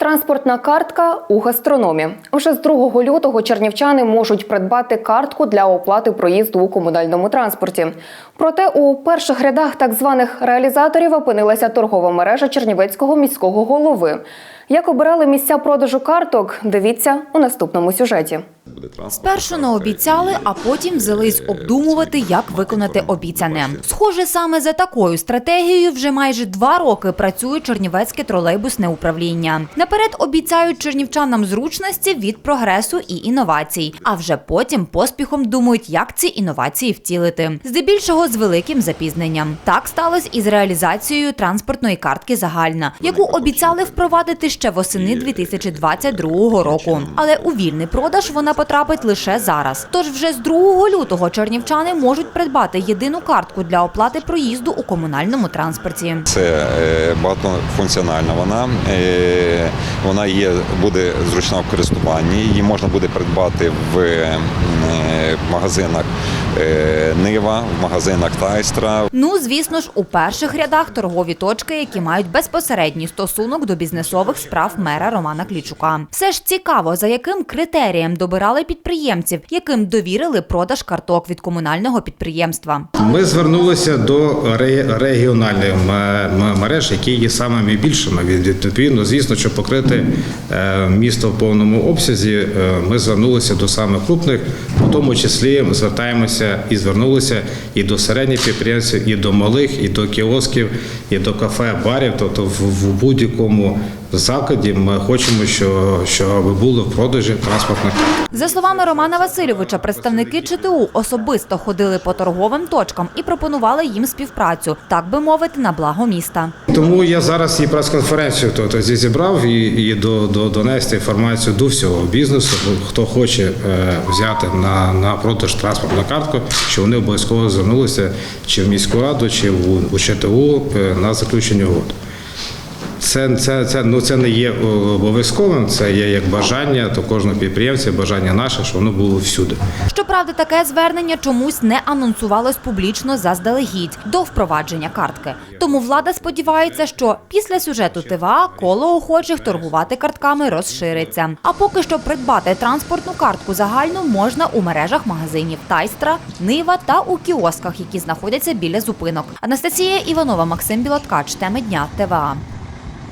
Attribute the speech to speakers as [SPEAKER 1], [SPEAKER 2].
[SPEAKER 1] Транспортна картка у гастрономі. Вже з 2 лютого чернівчани можуть придбати картку для оплати проїзду у комунальному транспорті. Проте у перших рядах так званих реалізаторів опинилася торгова мережа Чернівецького міського голови. Як обирали місця продажу карток, дивіться у наступному сюжеті.
[SPEAKER 2] Спершу наобіцяли, а потім взялись обдумувати, як виконати обіцяне. Схоже, саме за такою стратегією вже майже два роки працює Чернівецьке тролейбусне управління. Наперед обіцяють чернівчанам зручності від прогресу і інновацій, а вже потім поспіхом думають, як ці інновації втілити. Здебільшого з великим запізненням. Так сталося і з реалізацією транспортної картки загальна, яку обіцяли впровадити ще восени 2022 року. Але у вільний продаж вона потрапить лише зараз. Тож вже з 2 лютого чернівчани можуть придбати єдину картку для оплати проїзду у комунальному транспорті.
[SPEAKER 3] Це е, багатофункціональна вона. Е, Вона є, буде зручна в користуванні. Її можна буде придбати в е, магазинах Нива, в магазинах Тайстра,
[SPEAKER 2] Ну, звісно ж, у перших рядах торгові точки, які мають безпосередній стосунок до бізнесових справ мера Романа Клічука. Все ж цікаво, за яким критерієм добирали підприємців, яким довірили продаж карток від комунального підприємства.
[SPEAKER 4] Ми звернулися до регіональних мереж, які є самими більшими. Від- Відповідно, звісно, щоб покрити е, місто в повному обсязі, е, ми звернулися до самих крупних, в тому числі звертаємося і звернулися і до середніх підприємців, і до малих, і до кіосків, і до кафе, барів. Тобто в, в будь-якому закладі ми хочемо, що, щоб було в продажі транспортних
[SPEAKER 2] За словами Романа Васильовича, представники ЧТУ особисто ходили по торговим точкам і пропонували їм співпрацю, так би мовити, на благо міста.
[SPEAKER 4] Тому я зараз і прес-конференцію то, то зібрав і, і до, до, донести інформацію до всього бізнесу, хто хоче е, взяти на, на продаж транспортну картку, що вони обов'язково звернулися чи в міську раду, чи в, у ЧТУ е, на заключення угод. Це, це, це, ну, це не є обов'язковим, це є як бажання то кожного підприємця, бажання наше, щоб воно було всюди.
[SPEAKER 2] Щоправда, таке звернення чомусь не анонсувалось публічно заздалегідь до впровадження картки. Тому влада сподівається, що після сюжету ТВА коло охочих торгувати картками розшириться. А поки що придбати транспортну картку загальну можна у мережах магазинів Тайстра, Нива та у кіосках, які знаходяться біля зупинок. Анастасія Іванова, Максим Білоткач. Теми дня ТВА.